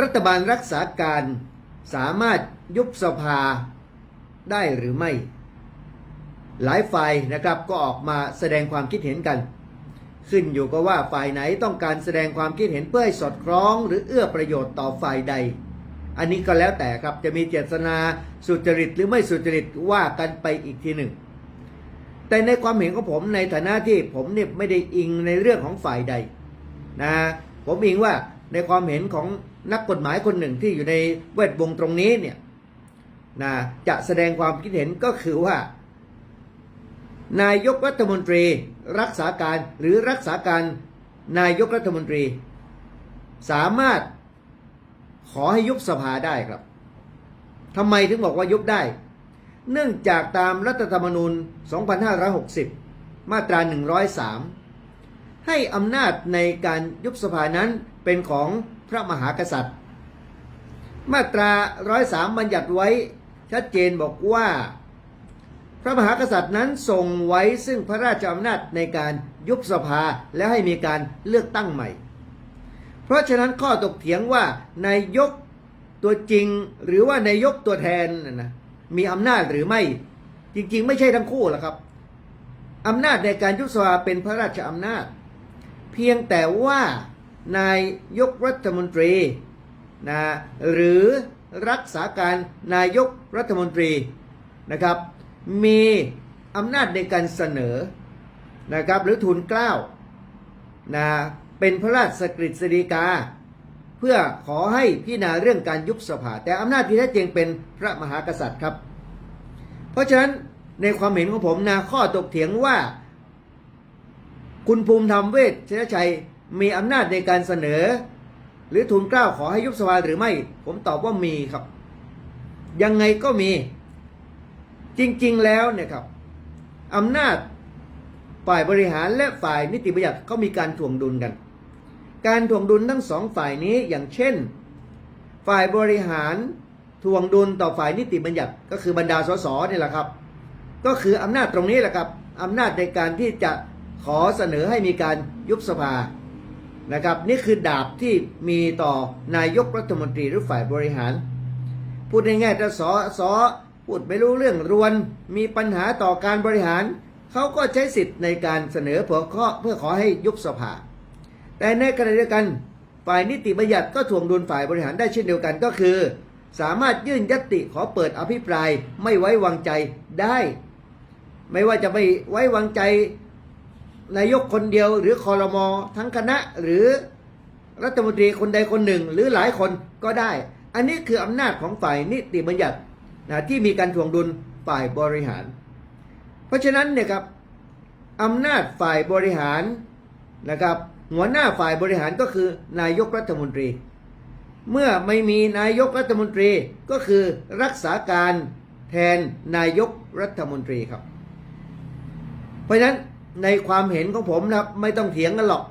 รัฐบาลรักษาการสามารถยุบสภาได้หรือไม่ หลายฝ่ายนะครับก็ออกมาแสดงความคิดเห็นกัน ขึ้นอยู่กับว่าฝ่ายไหนต้องการแสดงความคิดเห็นเพื่อให้สอดคล้อง หรือเอื้อประโยชน์ต่อฝ่ายใด อันนี้ก็แล้วแต่ครับจะมีเจตนาสุจริตหรือไม่สุจริตว่ากันไปอีกทีหนึ่ง แต่ในความเห็นของผมในฐานะที่ผมเนี่ยไม่ได้อิงในเรื่องของฝ่ายใดนะผมอิงว่า ในความเห็นของนักกฎหมายคนหนึ่งที่อยู่ในแวดวงตรงนี้เนี่ยนะจะแสดงความคิดเห็นก็คือว่า นายกรัฐมนตรีรักษาการหรือรักษาการนายกรัฐมนตรี สามารถขอให้ยุบสภาได้ครับทำไมถึงบอกว่ายุบได้ เนื่องจากตามรัฐธรรมนูญ 2560 มาตรา 103 ให้อำนาจในการยุบสภานั้น เป็นของพระมหากษัตริย์ มาตรา103บัญญัติไว้ชัดเจนบอกว่า พระมหากษัตริย์นั้นทรงไว้ซึ่งพระราชอำนาจในการยุบสภาและให้มีการเลือกตั้งใหม่ เพราะฉะนั้นข้อตกเถียงว่านายกตัวจริงหรือว่านายกตัวแทนนะมีอำนาจหรือไม่จริงๆ ไม่ใช่ทั้งคู่หรอกครับอำนาจในการยุบสภาเป็นพระราชอำนาจ เพียงแต่ว่า นายยกรัฐมนตรีนะหรือรักษาการนายกรัฐมนตรีนะครับมีอำนาจในการเสนอนะครับหรือทูลเกล้านะเป็นพระราชกฤษฎีกา เพื่อขอให้พิจารณาเรื่องการยุบสภา แต่อำนาจที่แท้จริงเป็นพระมหากษัตริย์ครับ เพราะฉะนั้นในความเห็นของผมนะข้อตกเถียงว่า คุณภูมิธรรมเวชชนชัย มีอำนาจในการเสนอ หรือทูลเกล้าขอให้ยุบสภาหรือไม่ ผมตอบว่ามีครับ ยังไงก็มี จริงๆแล้วเนี่ยครับอำนาจฝ่ายบริหารและฝ่ายนิติบัญญัติเขามีการถ่วงดุลกัน การถ่วงดุลทั้งสองฝ่ายนี้อย่างเช่น ฝ่ายบริหารถ่วงดุลต่อฝ่ายนิติบัญญัติ ก็คือบรรดาสสนี่แหละครับ ก็คืออำนาจตรงนี้แหละครับอำนาจในการที่จะขอเสนอให้มีการยุบสภา นะครับ นี่คือดาบที่มีต่อนายกรัฐมนตรีหรือฝ่ายบริหาร พูดง่ายๆถ้าสอสอพูดไม่รู้เรื่องรวน มีปัญหาต่อการบริหาร เขาก็ใช้สิทธิ์ในการเสนอเพื่อขอเพื่อขอให้ยุบสภา แต่ในขณะเดียวกันฝ่ายนิติบัญญัติก็ถ่วงดุลฝ่ายบริหารได้เช่นเดียวกันก็คือ สามารถยื่นยติขอเปิดอภิปรายไม่ไว้วางใจได้ ไม่ว่าจะไม่ไว้วางใจ นายกคนเดียวหรือคอรมอทั้งคณะหรือรัฐมนตรีคนใดคนหนึ่ง หรือหลายคนก็ได้ อันนี้คืออำนาจของฝ่ายนิติบัญญัตินะที่มีการถ่วงดุลฝ่ายบริหาร เพราะฉะนั้นเนี่ยครับอำนาจฝ่ายบริหารนะครับหัวหน้าฝ่ายบริหารก็คือนายกรัฐมนตรี เมื่อไม่มีนายกรัฐมนตรีก็คือรักษาการแทนนายกรัฐมนตรีครับ เพราะฉะนั้น ในความเห็นของผมนะครับ ไม่ต้องเถียงกันหรอก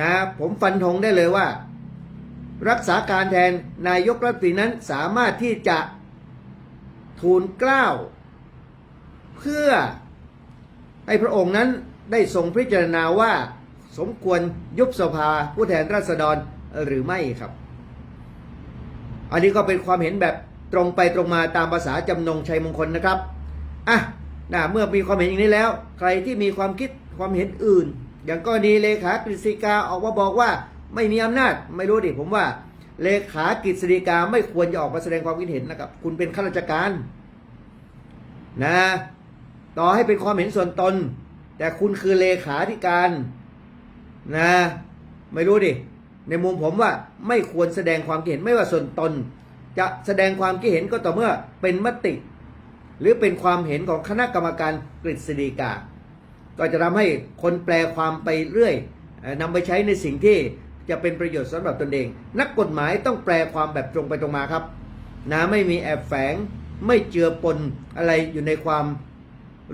นะผมฟันธงได้เลยว่า รักษาการแทนนายกรัฐมนตรีนั้นสามารถที่จะทูลเกล้า เพื่อให้พระองค์นั้นได้ทรงพิจารณาว่าสมควรยุบสภาผู้แทนราษฎรหรือไม่ครับ อันนี้ก็เป็นความเห็นแบบตรงไปตรงมาตามภาษาจำนงชัยมงคลนะครับ อะ นะเมื่อมีความเห็นอย่างนี้แล้ว ใครที่มีความคิดความเห็นอื่น อย่างกรณีเลขากฤษฎีกาออกมาบอกว่าไม่มีอำนาจไม่รู้ดิผมว่า เลขากฤษฎีกาไม่ควรจะออกมาแสดงความคิดเห็นนะครับ คุณเป็นข้าราชการนะต่อให้เป็นความเห็นส่วนตน แต่คุณคือเลขาธิการนะไม่รู้ดิในมุมผมว่าไม่ควรแสดงความคิดเห็นไม่ว่าส่วนตน จะแสดงความคิดเห็นก็ต่อเมื่อเป็นมติ รือเป็นความเห็นของคณะกรรมการกฤษฎีกา ก็จะทำให้คนแปลความไปเรื่อยเอ่อนำไปใช้ในสิ่งที่จะเป็นประโยชน์สำหรับตนเอง นักกฎหมายต้องแปลความแบบตรงไปตรงมาครับนะไม่มีแอบแฝงไม่เจือปนอะไรอยู่ในความ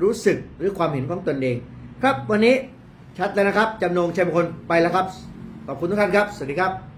รู้สึกหรือความเห็นของตนเอง ครับวันนี้ชัดแล้วนะครับจำนงชัยมงคลไปแล้วครับ ขอบคุณทุกท่านครับ สวัสดีครับ